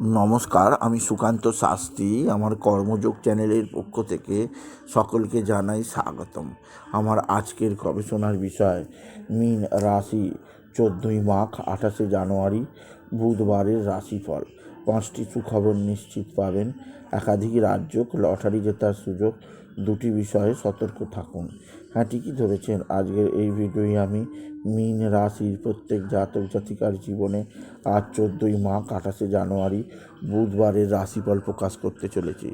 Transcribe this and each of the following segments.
নমস্কার, আমি সুকান্ত শাস্ত্রী, আমার কর্মযোগ চ্যানেলের পক্ষ থেকে সকলকে জানাই স্বাগতম। আমার আজকের গবেষণার বিষয়, মিন রাশি, চোদ্দই মাঘ, আঠাশে জানুয়ারি, বুধবারের রাশিফল। পাঁচটি সুখবর নিশ্চিত পাবেন। একাধিক রাজ্য লটারি জেতার সুযোগ দুটি বিষয়ে সতর্ক থাকুন। হ্যাঁ ঠিকই ধরেছেন। আজকের এই ভিডিওয়ে আমি মিন রাশির প্রত্যেক জাতক জাতিকার জীবনে আজ চোদ্দোই মাঘ, আঠাশে জানুয়ারি বুধবারের রাশিফল প্রকাশ করতে চলেছি।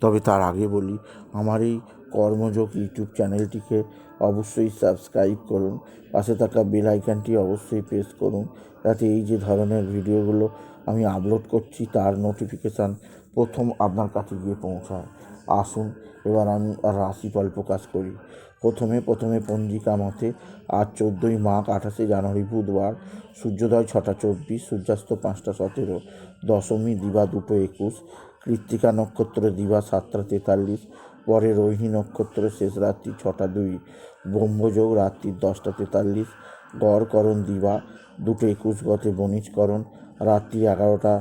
তবে তার আগে বলি, আমার এই কর্মযোগ ইউটিউব চ্যানেলটিকে অবশ্যই সাবস্ক্রাইব করুন। পাশে থাকা বেল আইকনটি অবশ্যই প্রেস করুন। যাতে এই যে ধরনের ভিডিওগুলো আমি আপলোড করছি, তার নোটিফিকেশান প্রথম আপনার কাছে গিয়ে পৌঁছায়। আসুন এবার আমি রাশিফল প্রকাশ করি। প্রথমে প্রথমে পঞ্জিকা মতে আজ চোদ্দোই মাঘ আঠাশে জানুয়ারি বুধবার, সূর্যোদয় ছটা চব্বিশ, সূর্যাস্ত পাঁচটা সতেরো, দশমী দিবা দুটো একুশ, কৃত্তিকা নক্ষত্র দিবা সাতটা তেতাল্লিশ, পরে রোহিণী নক্ষত্র শেষ রাত্রি ছটা দুই, ব্রহ্মযোগ রাত্রি দশটা তেতাল্লিশ, গড়করণ দিবা দুটো একুশ গতে বণিজকরণ, রাত্রি এগারোটা,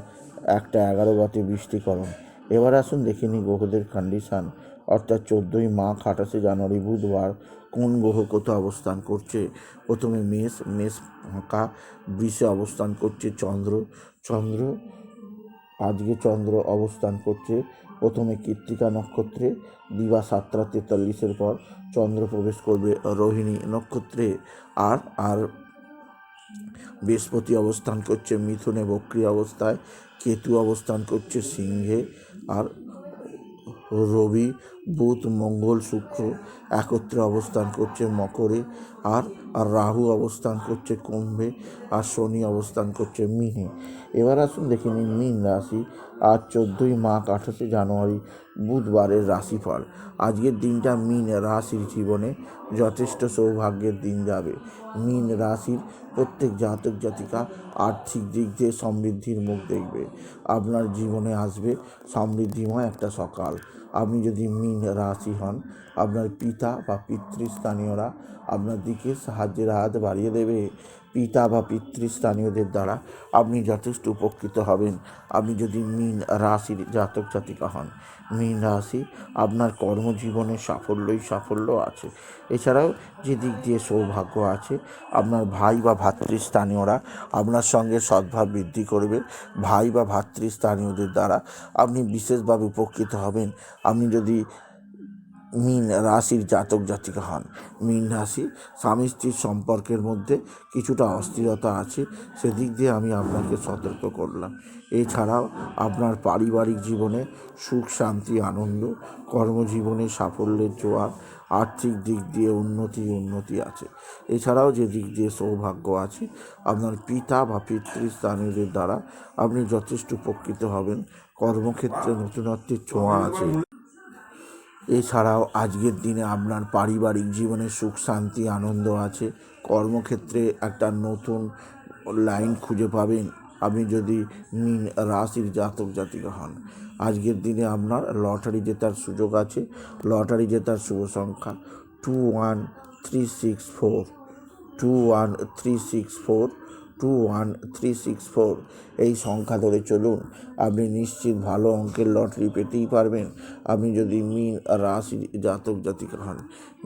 একটা এগারো গতে বৃষ্টিকরণ। এবার আসুন দেখে নিই গ্রহদের কন্ডিশান অর্থাৎ চোদ্দোই মাঘ আঠাশে জানুয়ারি বুধবার কোন গ্রহ কোথাও অবস্থান করছে? প্রথমে মেষ মেষ ফাঁকা, বৃষে অবস্থান করছে চন্দ্র চন্দ্র, আজকে চন্দ্র অবস্থান করছে প্রথমে কৃত্তিকা নক্ষত্রে, দিবা সাতটা তেতাল্লিশের পর চন্দ্র প্রবেশ করবে রোহিণী নক্ষত্রে, আর আর বৃহস্পতি অবস্থান করছে মিথুনে বক্রি অবস্থায়, কেতু অবস্থান করছে সিংহে, আর রবি, বুধ, মঙ্গল, শুক্র একত্রে অবস্থান করছে মকরে, আর আর রাহু অবস্থান করছে কুম্ভে, আর শনি অবস্থান করছে মিনে। এবার আসুন দেখে নিন মিন রাশি। আজ চোদ্দোই মাঘ, আঠাশে জানুয়ারি, বুধবারের রাশিফল। আজকের দিনটা মিন রাশির জীবনে যথেষ্ট সৌভাগ্যের দিন যাবে। মিন রাশির প্রত্যেক জাতক জাতিকা আর্থিক দিক দিয়ে সমৃদ্ধির মুখ দেখবে। আপনার জীবনে আসবে সমৃদ্ধিময় একটা সকাল। আপনি যদি মিন রাশি হন, আপনার পিতা বা পিতৃস্থানীয়রা আপনার দিকে সাহায্যের হাত বাড়িয়ে দেবে। পিতা বা পিতৃস্থানীয়দের দ্বারা আপনি যথেষ্ট উপকৃত হবেন। আপনি যদি মিন রাশির জাতক জাতিকা হন, মিন রাশি আপনার কর্মজীবনে সাফল্যই সাফল্য আছে। এছাড়াও যে দিক দিয়ে সৌভাগ্য আছে, আপনার ভাই বা ভাতৃস্থানীয়রা আপনার সঙ্গে সদ্ভাব বৃদ্ধি করবে। ভাই বা ভাতৃস্থানীয়দের দ্বারা আপনি বিশেষভাবে উপকৃত হবেন। আপনি যদি মিন রাশির জাতক জাতিকা হন, মিন রাশি স্বামী স্ত্রীর সম্পর্কের মধ্যে কিছুটা অস্থিরতা আছে, সেদিক দিয়ে আমি আপনাকে সতর্ক করলাম। এছাড়াও আপনার পারিবারিক জীবনে সুখ, শান্তি, আনন্দ, কর্মজীবনে সাফল্যের জোয়ার, আর্থিক দিক দিয়ে উন্নতি উন্নতি আছে। এছাড়াও যে দিক দিয়ে সৌভাগ্য আছে, আপনার পিতা বা পিতৃস্থানীয়দের দ্বারা আপনি যথেষ্ট উপকৃত হবেন। কর্মক্ষেত্রে নতুনত্বের ছোঁয়া আছে। এছাড়াও আজকের দিনে আপনার পারিবারিক জীবনে সুখ, শান্তি, আনন্দ আছে। কর্মক্ষেত্রে একটা নতুন লাইন খুঁজে পাবেন। আপনি যদি মিন রাশির জাতক, জাতিকা হন। আজকের দিনে আপনার লটারি জেতার সুযোগ আছে। লটারি জেতার শুভ সংখ্যা two one three six four two one three six four two one three six four এই সংখ্যা ধরে চলুন, আপনি নিশ্চিত ভালো অঙ্কের লটারি পেতেই পারবেন। আপনি যদি মিন রাশি জাতক জাতিকা হন,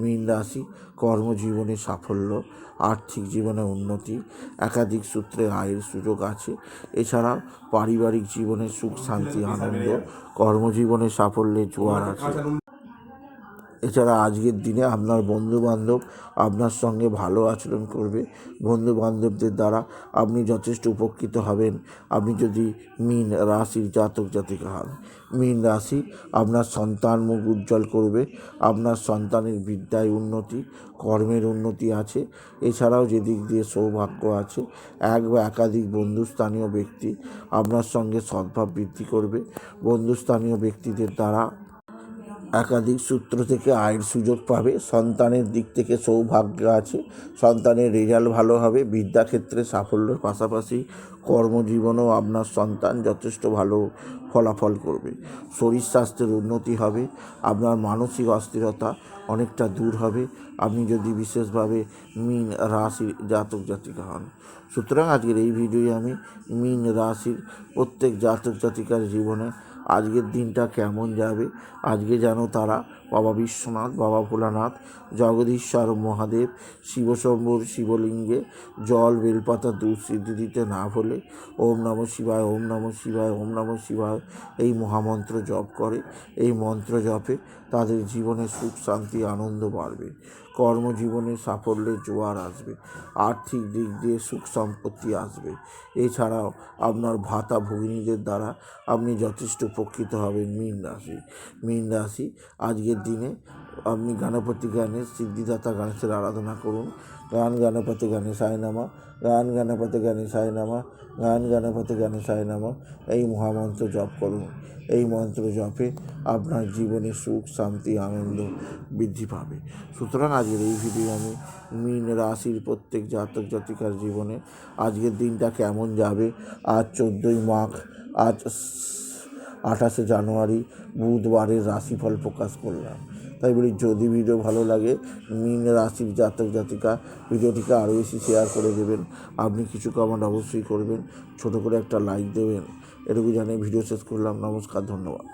মিন রাশি কর্মজীবনে সাফল্য, আর্থিক জীবনে উন্নতি, একাধিক সূত্রে আয়ের সুযোগ আছে। এছাড়া পারিবারিক জীবনে সুখ, শান্তি, আনন্দ, কর্মজীবনে সাফল্যের জোয়ার আছে। এছাড়া আজকের দিনে আপনার বন্ধু বান্ধব আপনার সঙ্গে ভালো আচরণ করবে। বন্ধু বান্ধবদের দ্বারা আপনি যথেষ্ট উপকৃত হবেন। আপনি যদি মিন রাশির জাতক জাতিকা হন, মিন রাশি আপনার সন্তান মুখ উজ্জ্বল করবে, আপনার সন্তানের বিদ্যায় উন্নতি, কর্মের উন্নতি আছে। এছাড়াও যেদিক দিয়ে সৌভাগ্য আছে, এক বা একাধিক বন্ধুস্থানীয় ব্যক্তি আপনার সঙ্গে সদ্ভাব বৃদ্ধি করবে। বন্ধুস্থানীয় ব্যক্তিদের দ্বারা একাধিক সূত্র থেকে আয়ের সুযোগ পাবে। সন্তানের দিক থেকে সৌভাগ্য আছে। সন্তানের রেজাল্ট ভালো হবে। বিদ্যাক্ষেত্রে সাফল্যের পাশাপাশি কর্মজীবনেও আপনার সন্তান যথেষ্ট ভালো ফলাফল করবে। শরীর স্বাস্থ্যের উন্নতি হবে। আপনার মানসিক অস্থিরতা অনেকটা দূর হবে। আপনি যদি বিশেষভাবে মিন রাশির জাতক জাতিকা হন। সুতরাং আজকের এই ভিডিওয়ে আমি মিন রাশির প্রত্যেক জাতক জাতিকার জীবনে আজকের দিনটা কেমন যাবে? আজকে যেন তারা বাবা বিশ্বনাথ, বাবা ভোলানাথ, জগদীশ্বর মহাদেব, শিবশম্ভুর শিবলিঙ্গে, জল, বেলপাতা, দুধ সিদ্ধি দিতে না ভুলে ওম নম শিবায়, ওম নম শিবায়, ওম নম শিবায় এই মহামন্ত্র জপ করে, এই মন্ত্র জপে তাদের জীবনে সুখ, শান্তি, আনন্দ বাড়বে। কর্মজীবনে সাফল্যের জোয়ার আসবে, আর্থিক দিক দিয়ে সুখ সম্পত্তি আসবে। এছাড়াও আপনার ভাতা ভগিনীদের দ্বারা আপনি যথেষ্ট উপকৃত হবেন মীন রাশি। মীন রাশি আজকের দিনে আপনি গণপতি গণেশ সিদ্ধিদাতা গণেশের আরাধনা করুন। গান গণপতি গণেশায় নামা, গান গণপতি গণেশায় নামা, গান গণপতি গণেশায় নামা, এই মহামন্ত্র জপ করুন। এই মন্ত্র জপে আপনার জীবনে সুখ, শান্তি, আনন্দ বৃদ্ধি পাবে। সুতরাং আজকের এই ভিডিও আমি মীন রাশির প্রত্যেক জাতক জাতিকার জীবনে আজকের দিনটা কেমন যাবে? আজ চোদ্দোই মাঘ, আজ আঠাশে জানুয়ারি বুধবারের রাশিফল প্রকাশ করলাম। তাই বলি, যদি ভিডিও ভালো লাগে, মিন রাশির জাতক জাতিকা, ভিডিওটিকে আরও বেশি শেয়ার করে দেবেন। আপনি কিছু কমেন্ট অবশ্যই করবেন, ছোট করে একটা লাইক দেবেন। এটুকু জানিয়ে ভিডিও শেষ করলাম। নমস্কার, ধন্যবাদ।